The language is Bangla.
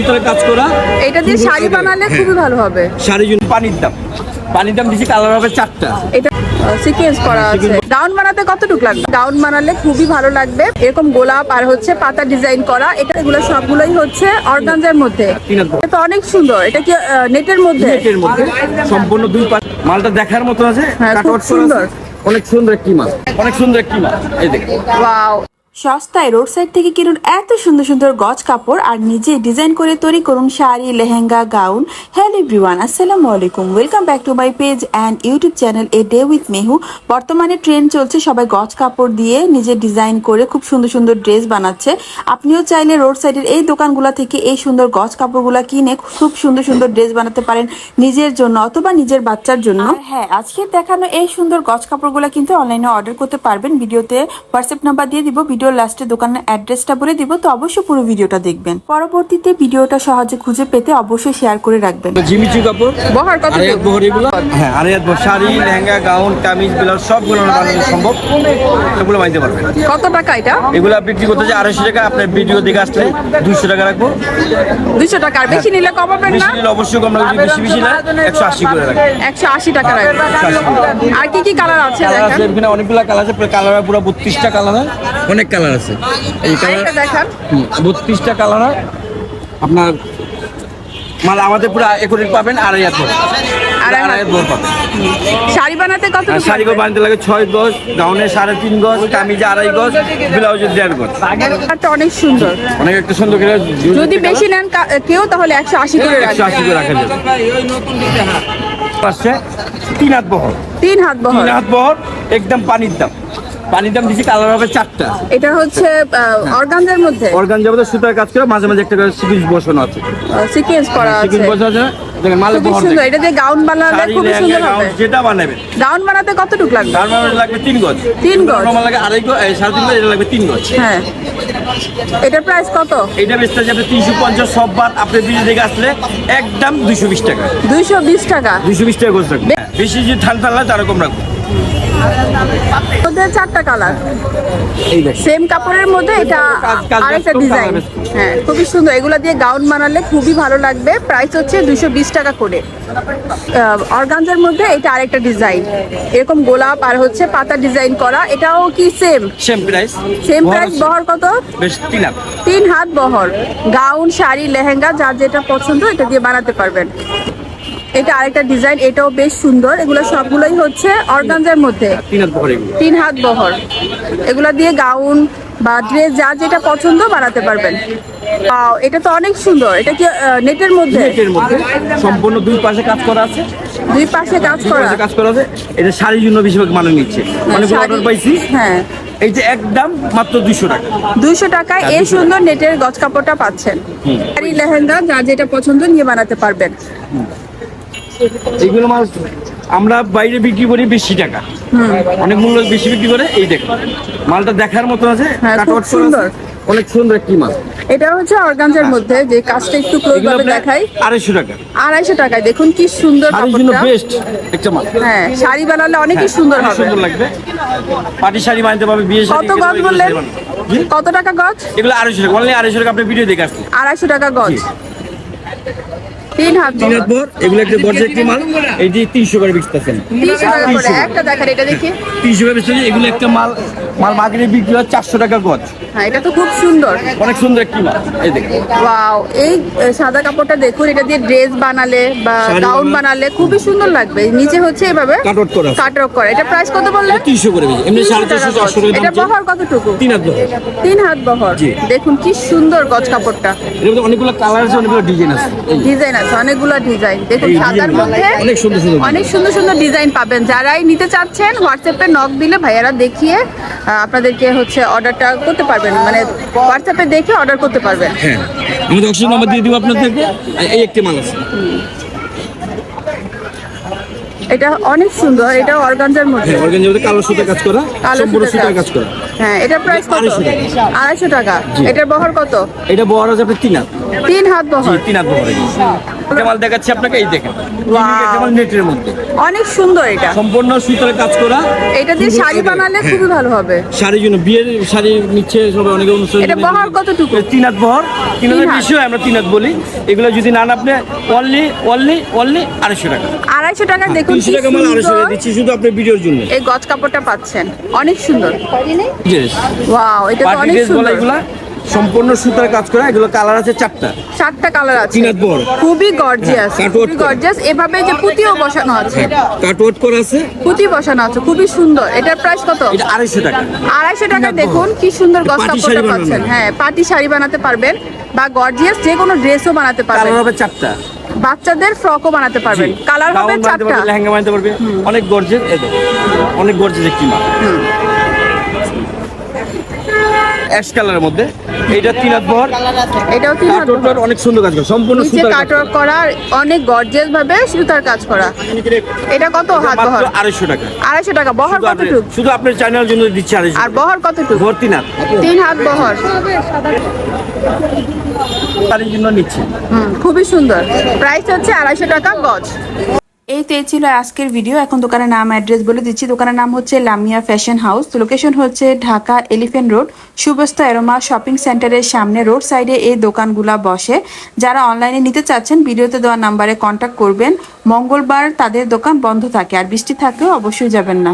সুতোর কাজ করা এটা দিয়ে শাড়ি বানালে খুবই ভালো হবে। শাড়ির জন্য পানির দাম। পানির দাম দিচ্ছি কালার হবে চারটা। এটা সিকোয়েন্স করা আছে। গাউন বানাতে কতটুকু লাগবে? গাউন বানালে খুবই ভালো লাগবে। এরকম গোলাপ আর হচ্ছে পাতা ডিজাইন করা এটা এগুলো সবগুলোই হচ্ছে অর্গানজার মধ্যে। এটা তো অনেক সুন্দর। এটা কি নেটের মধ্যে? নেটের মধ্যে। সম্পূর্ণ দুই পাশ মালটা দেখার মতো আছে। হ্যাঁ, কাটওয়ার্ক সুন্দর। অনেক সুন্দর একটি মাল। অনেক সুন্দর একটি মাল। এই দেখুন ওয়াও সস্তায় রোড সাইড থেকে কিনুন এত সুন্দর সুন্দর গজ কাপড় আর নিজে ডিজাইন করে তৈরি করুন sari, lehenga, gown. Hello everyone আসসালামু আলাইকুম। Welcome back to my page and YouTube channel a day with Mehu বর্তমানে ট্রেন্ড চলছে সবাই গজ কাপড় দিয়ে নিজে ডিজাইন করে খুব সুন্দর সুন্দর ড্রেস বানাচ্ছে। আপনিও চাইলে রোড সাইডের এই দোকানগুলো থেকে এই সুন্দর গজ কাপড়গুলো কিনে খুব সুন্দর সুন্দর ড্রেস বানাতে পারেন নিজের জন্য অথবা নিজের বাচ্চার জন্য। হ্যাঁ আজকে দেখানো এই সুন্দর গজ কাপড়গুলো কিন্তু অনলাইনে অর্ডার করতে পারবেন। ভিডিওতে হোয়াটসঅ্যাপ নাম্বার দিয়ে দিব। ভিডিও লাস্টে দোকানের অ্যাড্রেসটা বলে দিব তো অবশ্যই পুরো ভিডিওটা দেখবেন। পরবর্তীতে ভিডিওটা সহজে খুঁজে পেতে অবশ্যই শেয়ার করে রাখবেন। জিমিচু কাপড় বহর কত বহর এগুলো? হ্যাঁ আড়াই হাত শাড়ি লেহেঙ্গা গাউন কামিজ ব্লাউজ সবগুলো বানানো সম্ভব। সবগুলো বানাইতে পারবেন। কত টাকা এটা? এগুলো বিক্রি করতে যে আড়াইশো টাকা আপনার ভিডিও দেখে আসলে দুইশো টাকা রাখব। দুইশো টাকা আর বেশি নিলে কমাবেন না? নিলে অবশ্যই কম লাগবে বেশি বেশি না একশো আশি করে রাখব। একশো আশি টাকা আর কি কি কালার আছে এখানে অনেকগুলো কালার আছে কালার পুরো বত্রিশটা কালার অনেক কালার আছে। এই কালার বত্রিশটা কালার হয়। আপনার মাল আমাদের পুরো একরেট পাবেন আড়াই হাত। আড়াই হাত। পাবেন। শাড়ি বানাতে কত শাড়ি বানতে লাগে ছয় গজ গাউনে সাড়ে তিন গজ কামিজে আড়াই গজ ব্লাউজে দেড় গজ। কালারটা অনেক সুন্দর। অনেক একটা সুন্দর যদি বেশি নেন কেউ তাহলে একশো আশি করে একশো আশি করে রাখা যাবে আসছে তিন হাত বহর। তিন হাত বহর। তিন হাত বহর একদম পানির দাম। পানির দাম দিচ্ছি কালার হবে চারটা। এটা হচ্ছে অর্গানজার মধ্যে? অর্গান যাবতীয় সুতার কাজ করে মাঝে মাঝে একটা করে সিরিজ বসানো আছে। সিকোয়েন্স করা আছে। সিরিজ বসানো আছে। দেখেন মালে খুবই সুন্দর। এটা দিয়ে গাউন বানালে শাড়ি সুন্দর হবে। যেটা বানাবেন। গাউন বানাতে কতটুকু লাগবে? তার লাগবে তিন গজ। তিন গজ। নর্মাল লাগে আড়াই গজ এই সাড়ে তিন গজ এটা লাগবে গজ। হ্যাঁ। এটার প্রাইস কত? এটা বেচতে যাবে সব আপনি বিজে থেকে আসলে একদম দুইশো বিশ টাকা। দুইশো বিশ টাকা। দুইশো বিশ টাকা গোছ রাখব বেশি যদি ঠান্ডা লাগে তার কম রাখব। মধ্যে চারটা কালার সেম কাপড়ের মধ্যে এটা আরেকটা ডিজাইন হ্যাঁ খুবই সুন্দর। এগুলা দিয়ে গাউন বানালে খুবই ভালো লাগবে। প্রাইস হচ্ছে দুশো বিশ টাকা করে। অর্গানজার মধ্যে এটা আরেকটা ডিজাইন এরকম গোলাপ আর হচ্ছে পাতা ডিজাইন করা। এটাও কি same same price same price বহর কত? তিন হাত। তিন হাত বহর। গাউন শাড়ি লেহেঙ্গা যার যেটা পছন্দ এটা দিয়ে বানাতে পারবেন। এটা আরেকটা ডিজাইন এটাও বেশ সুন্দর। এগুলো সবগুলোই হচ্ছে অর্গানজার মধ্যে। তিন হাত বহর এগুলো। দিয়ে গাউন বা ড্রেস যার যেটা পছন্দ বানাতে পারবেন। এটা তো অনেক সুন্দর। এটা কি নেটের মধ্যে? নেটের মধ্যে। সম্পূর্ণ দুই পাশে কাজ করা আছে। দুই পাশে কাজ করা। কাজ করা আছে। এটা শাড়ির জন্য বেশিরভাগ মানুষ নিচ্ছে। অনেকগুলো শাড়ি- অর্ডার পাইছি। হ্যাঁ। এই যে একদম মাত্র দুইশো টাকা। দুইশো টাকায় এই সুন্দর নেটের গজ কাপড়টা পাচ্ছেন। শাড়ি লেহেঙ্গা যার যেটা পছন্দ নিয়ে বানাতে পারবেন। এইগুলো মাল আমরা বাইরে বিক্রি করি বেশি টাকা। অনেক মূল্য বেশি বিক্রি করে এই দেখো মালটা দেখার মতো আছে হ্যাঁ। সুন্দর। অনেক সুন্দর একটি মাছ এটা হচ্ছে অর্গানজার মধ্যে যে কাজটা একটু ক্লোজ ভাবে দেখাই। আড়াইশো টাকা। আড়াইশো টাকায় দেখুন কি সুন্দর কাপড়টা। বেস্ট একটা মাল। হ্যাঁ শাড়ি বানালে অনেকই হ্যাঁ, সুন্দর হবে। সুন্দর লাগবে। পাটি শাড়ি বানাতে পারবে বিয়ে শাড়ি কত গজ বললেন? কত টাকা গজ? এগুলো আড়াইশো টাকা অনলি আড়াইশো টাকা আপনি ভিডিও দেখে আসতে আড়াইশো টাকা গজ। তিন হাত তিন হাত বহর এগুলো একটা মাল এই যে তিনশো করে বিকতেছেন তিনশো করে একটা দেখেন এটা দেখি। তিনশো করে এগুলো একটা মাল মাল মার্কেটে বিক্রি হয় চারশো টাকা গজ। হ্যাঁ এটা তো খুব সুন্দর। অনেক সুন্দর একটি মাল এই দেখুন। ওয়াও এই সাদা কাপড়টা দেখুন এটা দিয়ে ড্রেস বানালে বা গাউন বানালে- খুবই সুন্দর লাগবে। নিচে হচ্ছে এভাবে কাটওয়ার্ক করা। কাটওয়ার্ক করা। এটা প্রাইস কত বললেন? তিনশো করে বেশি এমনি সাড়ে 300 চারশো টাকা চারশো গজ। করে দাম এটা বহর কতটুকু? তিন হাত বহর। তিন হাত বহর। দেখুন কি সুন্দর গজ কাপড়টা। এর মধ্যে অনেকগুলো কালার আছে অনেকগুলো ডিজাইন আছে। ডিজাইন আছে অনেকগুলো ডিজাইন দেখুন সাদার মধ্যে অনেক সুন্দর সুন্দর। অনেক সুন্দর সুন্দর ডিজাইন পাবেন। যারাই নিতে চাচ্ছেন হোয়াটসঅ্যাপে নক দিলে ভাইয়ারা দেখিয়ে আপনাদেরকে হচ্ছে অর্ডারটা করতে পারবেন মানে হোয়াটসঅ্যাপে দেখে অর্ডার করতে পারবেন। হ্যাঁ আমি দর্শক নাম্বার দিয়ে দিব আপনাদেরকে। এই একটি মাল আছে। এটা অনেক সুন্দর এটা অর্গানজার মধ্যে। হ্যাঁ অর্গান যাবে কালো সুতা কাজ করা কালো সম্পূর্ণ সুতার সুতার কাজ। করা। হ্যাঁ এটার প্রাইস কত? আড়াইশো টাকা। আড়াইশো টাকা। এটার বহর কত? এটা বড় আছে আপনার তিন হাত। তিন হাত জি বহর তিন হাত বহর। এগুলো। দেখাচ্ছি আপনাকে এই দেখেন। Wow. নেটের মধ্যে। অনেক সুন্দর এটা। সম্পূর্ণ সুতোর কাজ করা। এটা দিয়ে শাড়ি বানালে খুবই ভালো হবে। শাড়ির জন্য বিয়ের শাড়ি নিচ্ছে সবাই অনেকে অনুষ্ঠান এটা বহর কতটুকু? তিন হাত বহর। তিন তিন হাত। বেশি হয় আমরা তিন হাত বলি। এগুলো যদি না আপনি অনলি অনলি অনলি আড়াইশো টাকা। আড়াইশো টাকা দেখুন তিনশো টাকা মাল আড়াইশো টাকা দিচ্ছি শুধু আপনার ভিডিওর জন্য। এই গজ কাপড়টা পাচ্ছেন। অনেক সুন্দর। ওয়াও এটা তো অনেক সুন্দর। সম্পূর্ণ সুতার কাজ করা এগুলো কালার আছে চারটা। চারটা কালার আছে। তিন হাত বড়। খুবই গর্জিয়াস হ্যাঁ, খুবই গর্জিয়াস এভাবে যে পুঁতিও বসানো আছে। কাটওয়ার্ট করা আছে। পুঁতি বসানো আছে খুবই সুন্দর। এটার প্রাইস কত? এটা আড়াইশো টাকা। আড়াইশো টাকা দেখুন কি সুন্দর গজ পাটি কাপড়টা পাচ্ছেন। হ্যাঁ পাটি শাড়ি বানাতে পারবেন বা গর্জিয়াস যে কোনো ড্রেসও বানাতে পারবেন। কালার হবে চারটা। বাচ্চাদের ফ্রকও বানাতে পারবেন। কালার হবে চারটা। লেহেঙ্গা বানাতে পারবে। অনেক গর্জেস অনেক গর্জেস একটি মাল। অ্যাশ কালারের মধ্যে। এইটা তিন হাত বহর এটাও তিন হাত কাটওয়ার্ট অনেক সুন্দর কাজ করা সম্পূর্ণ সুতার কাজ করা। অনেক গর্জিয়াস ভাবে সুতার কাজ করা। এটা কত হাত বহর আড়াইশো টাকা। আড়াইশো টাকা। বহর আপনার- শুধু আপনার চ্যানেলের জন্য দিচ্ছি আড়াইশো আর বহর কতটুক? ভোর তিন হাত। তিন হাত বহর। তার জন্য নিচ্ছি। হুম, খুবই সুন্দর। প্রাইস হচ্ছে আড়াইশো টাকা গজ। এই তো এই ছিল আজকের ভিডিও এখন দোকানের নাম অ্যাড্রেস বলে দিচ্ছি। দোকানের নাম হচ্ছে লামিয়া ফ্যাশন হাউস লোকেশন হচ্ছে ঢাকা এলিফেন্ট রোড সুবস্তা এরোমা শপিং সেন্টারের সামনে রোড সাইডে এই দোকানগুলা বসে। যারা অনলাইনে নিতে চাচ্ছেন, ভিডিওতে দেওয়া নাম্বারে কন্ট্যাক্ট করবেন। মঙ্গলবার তাদের দোকান বন্ধ থাকে। আর বৃষ্টি থাকলেও অবশ্যই যাবেন না।